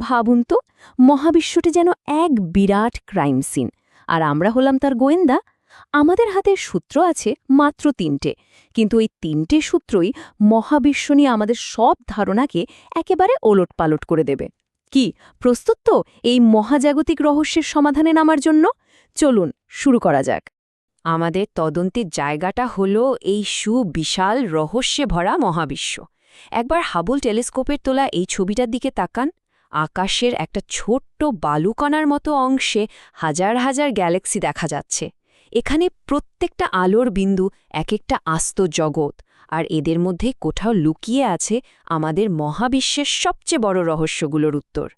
ভাবুন তো, মহাবিশ্বটি যেন এক বিরাট ক্রাইম সিন। আর আমরা হলাম তার গোয়েন্দা। আমাদের হাতে সূত্র আছে মাত্র তিনটে। কিন্তু এই তিনটে সূত্রই মহাবিশ্ব নিয়ে আমাদের সব ধারণাকে একেবারে ওলট পালট করে দেবে। কি, প্রস্তুত তো এই মহাজাগতিক রহস্যের সমাধানে নামার জন্য? চলুন, শুরু করা যাক। আমাদের তদন্তের জায়গাটা হল এই সুবিশাল রহস্যে ভরা মহাবিশ্ব। একবার হাবুল টেলিস্কোপের তোলা এই ছবিটার দিকে তাকান। আকাশের একটা ছোট্ট বালুকণার মতো অংশে হাজার হাজার গ্যালাক্সি দেখা যাচ্ছে। এখানে প্রত্যেকটা আলোর বিন্দু এক একটা আস্ত জগৎ, আর এদের মধ্যে কোথাও লুকিয়ে আছে আমাদের মহাবিশ্বের সবচেয়ে বড় রহস্যগুলোর উত্তর।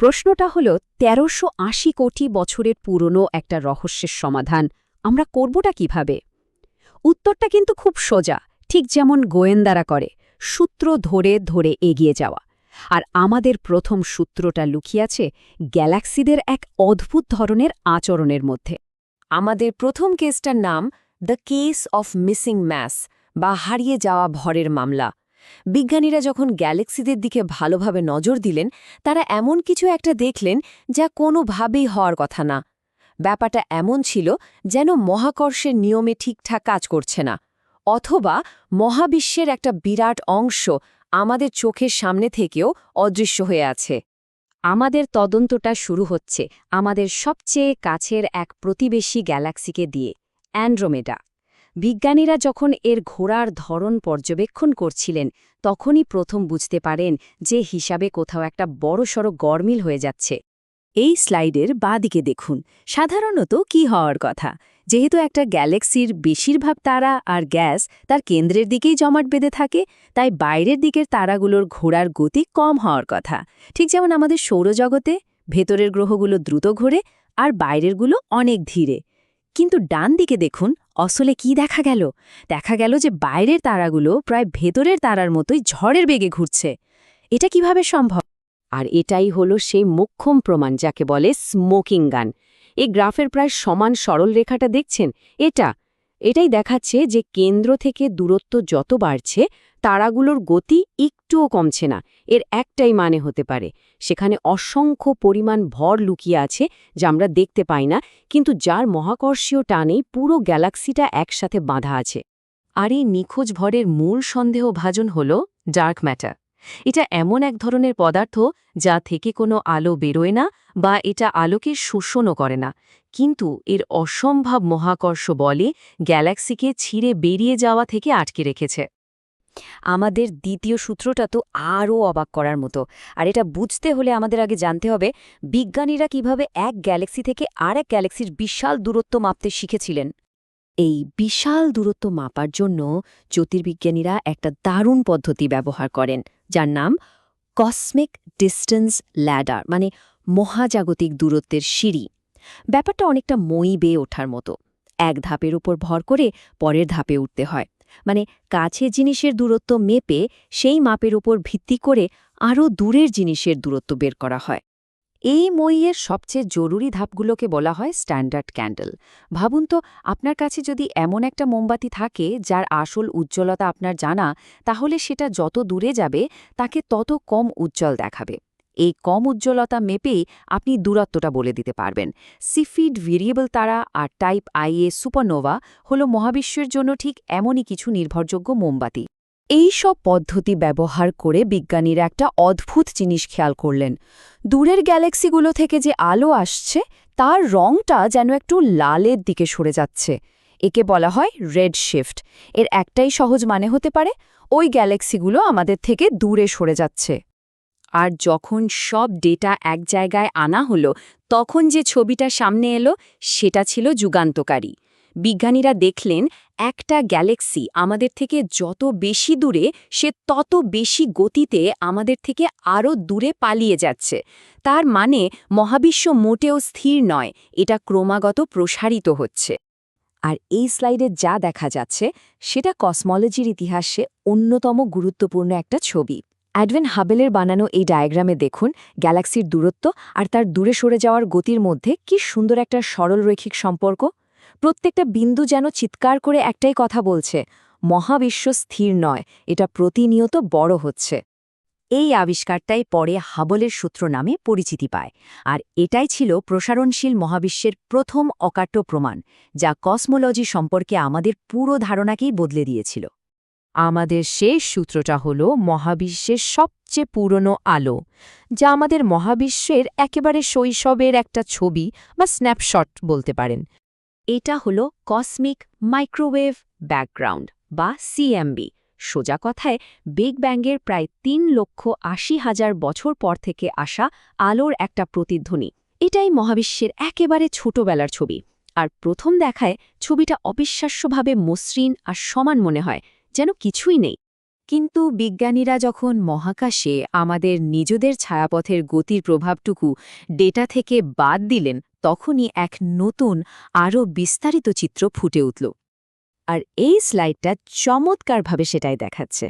প্রশ্নটা হল, তেরোশো আশি কোটি বছরের পুরনো একটা রহস্যের সমাধান আমরা করবটা কীভাবে? উত্তরটা কিন্তু খুব সোজা, ঠিক যেমন গোয়েন্দারা করে, সূত্র ধরে ধরে এগিয়ে যাওয়া। আর আমাদের প্রথম সূত্রটা লুকিয়াছে গ্যালাক্সিদের এক অদ্ভুত ধরনের আচরণের মধ্যে। আমাদের প্রথম কেসটার নাম, the case of missing mass বা হারিয়ে যাওয়া ভরের মামলা। বিজ্ঞানীরা যখন গ্যালাক্সিদের দিকে ভালোভাবে নজর দিলেন, তারা এমন কিছু একটা দেখলেন যা কোনোভাবেই হওয়ার কথা না। ব্যাপারটা এমন ছিল যেন মহাকর্ষের নিয়মে ঠিকঠাক কাজ করছে না, অথবা মহাবিশ্বের একটা বিরাট অংশ আমাদের চোখের সামনে থেকেও অদৃশ্য হয়ে আছে। আমাদের তদন্তটা শুরু হচ্ছে আমাদের সবচেয়ে কাছের এক প্রতিবেশী গ্যালাক্সিকে দিয়ে, অ্যান্ড্রোমেডা। বিজ্ঞানীরা যখন এর ঘোড়ার ধরন পর্যবেক্ষণ করছিলেন, তখনই প্রথম বুঝতে পারেন যে হিসাবে কোথাও একটা বড়সড় গরমিল হয়ে যাচ্ছে। এই স্লাইডের বাঁদিকে দেখুন, সাধারণত কি হওয়ার কথা? যেহেতু একটা গ্যালাক্সির বেশিরভাগ তারা আর গ্যাস তার কেন্দ্রের দিকেই জমাট বেঁধে থাকে, তাই বাইরের দিকের তারাগুলোর ঘোরার গতি কম হওয়ার কথা। ঠিক যেমন আমাদের সৌরজগতে, ভেতরের গ্রহগুলো দ্রুত ঘোরে আর বাইরেরগুলো অনেক ধীরে। কিন্তু ডান দিকে দেখুন, অসলে কি দেখা গেল? দেখা গেল যে বাইরের তারাগুলো প্রায় ভেতরের তারার মতোই ঝড়ের বেগে ঘুরছে। এটা কীভাবে সম্ভব? আর এটাই হলো সেই মোক্ষম প্রমাণ, যাকে বলে স্মোকিং গান। এই গ্রাফের প্রায় সমান সরল রেখাটা দেখছেন? এটা, এটাই দেখাচ্ছে যে কেন্দ্র থেকে দূরত্ব যত বাড়ছে, তারাগুলোর গতি একটুও কমছে না। এর একটাই মানে হতে পারে, সেখানে অসংখ্য পরিমাণ ভর লুকিয়ে আছে যা আমরা দেখতে পাই না, কিন্তু যার মহাকর্ষীয় টানেই পুরো গ্যালাক্সিটা একসাথে বাঁধা আছে। আর এই নিখোঁজ ভরের মূল সন্দেহ ভাজন হল ডার্ক ম্যাটার। এটা এমন এক ধরনের পদার্থ যা থেকে কোনো আলো বেরোয় না বা এটা আলোকে শোষণও করে না। কিন্তু এর অসম্ভব মহাকর্ষ বলে গ্যালাক্সিকে ছিঁড়ে বেরিয়ে যাওয়া থেকে আটকে রেখেছে। আমাদের দ্বিতীয় সূত্রটা তো আরও অবাক করার মতো। আর এটা বুঝতে হলে আমাদের আগে জানতে হবে, বিজ্ঞানীরা কীভাবে এক গ্যালাক্সি থেকে আর এক গ্যালাক্সির বিশাল দূরত্ব মাপতে শিখেছিলেন? এই বিশাল দূরত্ব মাপার জন্য জ্যোতির্বিজ্ঞানীরা একটা দারুণ পদ্ধতি ব্যবহার করেন, যার নাম কসমিক ডিস্টেন্স ল্যাডার মানে মহাজাগতিক দূরত্বের সিঁড়ি। ব্যাপারটা অনেকটা মই বেয়ে ওঠার মতো। এক ধাপের উপর ভর করে পরের ধাপে উঠতে হয়। মানে কাছে জিনিসের দূরত্ব মেপে সেই মাপের উপর ভিত্তি করে আরও দূরের জিনিসের দূরত্ব বের করা হয়। এই মইয়ের সবচেয়ে জরুরি ধাপগুলোকে বলা হয় স্ট্যান্ডার্ড ক্যান্ডেল। ভাবুন তো, আপনার কাছে যদি এমন একটা মোমবাতি থাকে, যার আসল উজ্জ্বলতা আপনার জানা, তাহলে সেটা যত দূরে যাবে, তাকে তত কম উজ্জ্বল দেখাবে। এই কম উজ্জ্বলতা মেপেই আপনি দূরত্বটা বলে দিতে পারবেন। সিফিড ভেরিয়েবল তারা আর টাইপ আইএ সুপারনোভা হল মহাবিশ্বের জন্য ঠিক এমনই কিছু নির্ভরযোগ্য মোমবাতি। এই সব পদ্ধতি ব্যবহার করে বিজ্ঞানীরা একটা অদ্ভুত জিনিস খেয়াল করলেন। দূরের গ্যালাক্সিগুলো থেকে যে আলো আসছে, তার রংটা যেন একটু লালের দিকে সরে যাচ্ছে। একে বলা হয় রেড শিফট। এর একটাই সহজ মানে হতে পারে, ওই গ্যালাক্সিগুলো আমাদের থেকে দূরে সরে যাচ্ছে। আর যখন সব ডেটা এক জায়গায় আনা হলো, তখন যে ছবিটা সামনে এলো, সেটা ছিল যুগান্তকারী। বিজ্ঞানীরা দেখলেন, একটা গ্যালাক্সি আমাদের থেকে যত বেশি দূরে, সে তত বেশি গতিতে আমাদের থেকে আরও দূরে পালিয়ে যাচ্ছে। তার মানে মহাবিশ্ব মোটেও স্থির নয়, এটা ক্রমাগত প্রসারিত হচ্ছে। আর এই স্লাইডে যা দেখা যাচ্ছে, সেটা কসমোলজির ইতিহাসে অন্যতম গুরুত্বপূর্ণ একটা ছবি। অ্যাডভেন হাবেলের বানানো এই ডায়াগ্রামে দেখুন, গ্যালাক্সির দূরত্ব আর তার দূরে সরে যাওয়ার গতির মধ্যে কি সুন্দর একটা সরল রৈখিক সম্পর্ক। প্রত্যেকটা বিন্দু যেন চিৎকার করে একটাই কথা বলছে, মহাবিশ্ব স্থির নয়, এটা প্রতিনিয়ত বড় হচ্ছে। এই আবিষ্কারটাই পরে হাবলের সূত্র নামে পরিচিতি পায়, আর এটাই ছিল প্রসারণশীল মহাবিশ্বের প্রথম অকাট্য প্রমাণ, যা কসমোলজি সম্পর্কে আমাদের পুরো ধারণাকেই বদলে দিয়েছিল। আমাদের শেষ সূত্রটা হল মহাবিশ্বের সবচেয়ে পুরনো আলো, যা আমাদের মহাবিশ্বের একেবারে শৈশবের একটা ছবি বা স্ন্যাপশট বলতে পারেন। এটা হলো কসমিক মাইক্রোওয়েভ ব্যাকগ্রাউন্ড বা সিএমবি সোজা কথায় বিগ ব্যাঙ্গের প্রায় তিন লক্ষ আশি হাজার বছর পর থেকে আসা আলোর একটা প্রতিধ্বনি। এটাই মহাবিশ্বের একেবারে ছোটবেলার ছবি। আর প্রথম দেখায় ছবিটা অবিশ্বাস্যভাবে মসৃণ আর সমান মনে হয়, যেন কিছুই নেই। কিন্তু বিজ্ঞানীরা যখন মহাকাশে আমাদের নিজেদের ছায়াপথের গতির প্রভাবটুকু ডেটা থেকে বাদ দিলেন তখনই এক নতুন, আরও বিস্তারিত চিত্র ফুটে উঠল। আর এই স্লাইডটা চমৎকারভাবে সেটাই দেখাচ্ছে।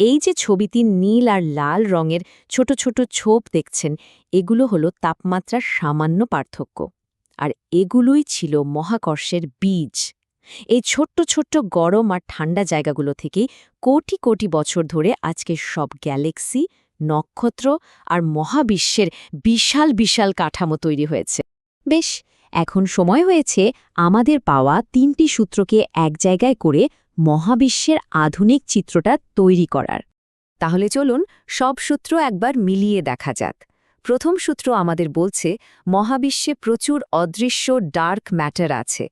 এই যে ছবিটি নীল আর লাল রঙের ছোট ছোট ছোপ দেখছেন, এগুলো হলো তাপমাত্রার সামান্য পার্থক্য। আর এগুলোই ছিল মহাকর্ষের বীজ। এই ছোট্ট ছোট্ট গরম আর ঠান্ডা জায়গাগুলো থেকে কোটি কোটি বছর ধরে আজকে সব গ্যালেক্সি, নক্ষত্র আর মহাবিশ্বের বিশাল বিশাল কাঠামো তৈরি হয়েছে। বেশ, এখন সময় হয়েছে আমাদের পাওয়া তিনটি সূত্রকে এক জায়গায় করে মহাবিশ্বের আধুনিক চিত্রটা তৈরি করার। তাহলে চলুন সব সূত্র একবার মিলিয়ে দেখা যাক। প্রথম সূত্র আমাদের বলছে, মহাবিশ্বে প্রচুর অদৃশ্য ডার্ক ম্যাটার আছে।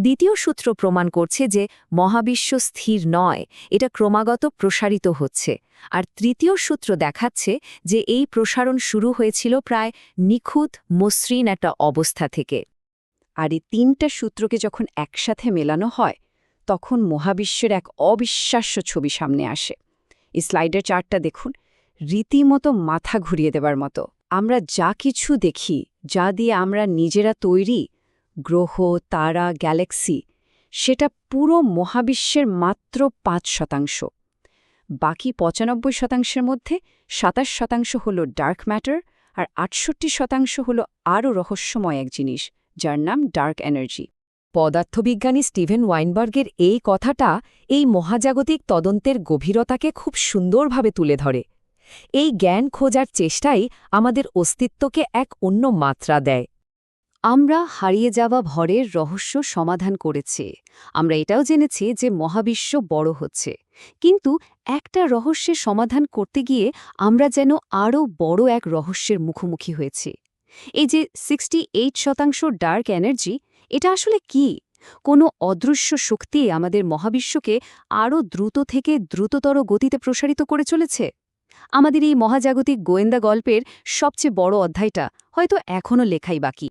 দ্বিতীয় সূত্র প্রমাণ করছে যে মহাবিশ্ব স্থির নয়, এটা ক্রমাগত প্রসারিত হচ্ছে। আর তৃতীয় সূত্র দেখাচ্ছে যে এই প্রসারণ শুরু হয়েছিল প্রায় নিখুঁত মসৃণ একটা অবস্থা থেকে। আর এই তিনটা সূত্রকে যখন একসাথে মেলানো হয়, তখন মহাবিশ্বের এক অবিশ্বাস্য ছবি সামনে আসে। এই স্লাইডের চার্টটা দেখুন, রীতিমতো মাথা ঘুরিয়ে দেবার মতো। আমরা যা কিছু দেখি, যা দিয়ে আমরা নিজেরা তৈরি গ্রহ, তারা, গ্যালাক্সি, সেটা পুরো মহাবিশ্বের মাত্র পাঁচ শতাংশ। বাকি পঁচানব্বই শতাংশের মধ্যে সাতাশ শতাংশ হল ডার্ক ম্যাটার আর আটষট্টি শতাংশ হল আরও রহস্যময় এক জিনিস, যার নাম ডার্ক এনার্জি পদার্থবিজ্ঞানী স্টিভেন ওয়াইনবার্গের এই কথাটা এই মহাজাগতিক তদন্তের গভীরতাকে খুব সুন্দরভাবে তুলে ধরে। এই জ্ঞান খোঁজার চেষ্টাই আমাদের অস্তিত্বকে এক অন্য মাত্রা দেয়। আমরা হারিয়ে যাওয়া ভরের রহস্য সমাধান করেছি। আমরা এটাও জেনেছি যে মহাবিশ্ব বড় হচ্ছে। কিন্তু একটা রহস্যের সমাধান করতে গিয়ে আমরা যেন আরও বড় এক রহস্যের মুখোমুখি হয়েছি। এই যে সিক্সটি শতাংশ ডার্ক এনার্জি, এটা আসলে কি? কোনো অদৃশ্য শক্তি আমাদের মহাবিশ্বকে আরও দ্রুত থেকে দ্রুততর গতিতে প্রসারিত করে চলেছে? আমাদের এই মহাজাগতিক গোয়েন্দা গল্পের সবচেয়ে বড় অধ্যায়টা হয়তো এখনও লেখাই বাকি।